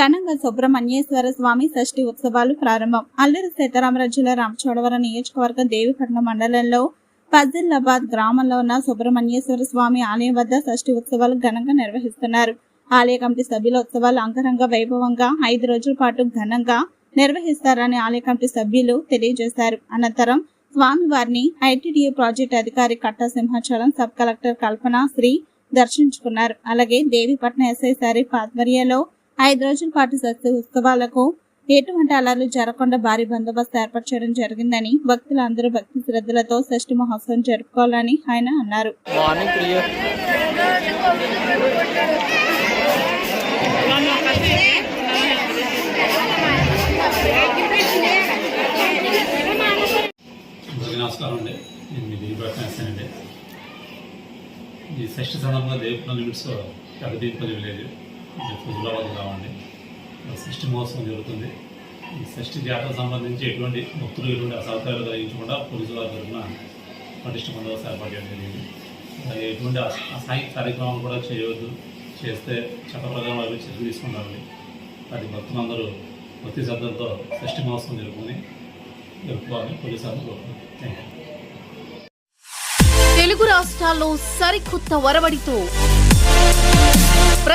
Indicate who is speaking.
Speaker 1: ఘనంగా సుబ్రహ్మణ్యేశ్వర స్వామి షష్ఠి ఉత్సవాలు ప్రారంభం. అల్లూరి సీతారామరాజు జిల్లా రామచోడవరం నియోజకవర్గం దేవిపట్నం మండలంలో ఫజిల్లాబాద్ గ్రామంలో ఉన్న సుబ్రహ్మణ్యేశ్వర స్వామి ఆలయం వద్ద షష్ఠి ఉత్సవాలు ఘనంగా నిర్వహిస్తున్నారు. ఆలయ కమిటీ సభ్యుల ఉత్సవాలు అంగరంగ వైభవంగా ఐదు రోజుల పాటు ఘనంగా నిర్వహిస్తారని ఆలయ కమిటీ సభ్యులు తెలియజేశారు. అనంతరం స్వామివారిని ఐటీడీఏ ప్రాజెక్ట్ అధికారి కట్టా సింహాచలం సబ్ కలెక్టర్ కల్పన శ్రీ దర్శించుకున్నారు. అలాగే దేవిపట్నం ఎస్ఐ సారి ఆధ్వర్యంలో ఐదు రోజుల పాటు సస్య ఉత్సవాలకు ఎటువంటి అలర్లు జరగకుండా భారీ బందోబస్తు ఏర్పాటు చేయడం జరిగిందని భక్తులందరూ భక్తి శ్రద్ధలతో షష్ఠి మహోత్సవం జరుపుకోవాలని ఆయన అన్నారు.
Speaker 2: మార్నింగ్ త్రీ
Speaker 3: అందరికీ నమస్కారం అండి. నేను మీ దీపం అండి ఈ షష్ఠి సందర్భంగా లిమిట్స్ పెద్ద విలేజ్ హుజురాబాద్ కావండి. షష్ఠి మహోత్సవం జరుగుతుంది. ఈ షష్ఠి జాతరకు సంబంధించి ఎటువంటి భక్తులు ఎటువంటి అసౌకర్యాలు కలిగించకుండా పోలీసుల వారి తరఫున పటిష్ట బందోబస్తు ఏర్పాటు చేయడం జరిగింది. అలాగే ఎటువంటి అస- కార్యక్రమాలు కూడా చేయవద్దు. చేస్తే చట్ట ప్రకారం అవి చర్యలు తీసుకుంటామండి అది భక్తులందరూ భక్తి శ్రద్ధలతో షష్ఠి మహోత్సవం జరుపుకొని జరుపుకోవాలని పోలీసు వారిని కోరుతున్నాను
Speaker 4: తెలుగు రాష్ట్రాల్లో సరికొత్త వరవడితో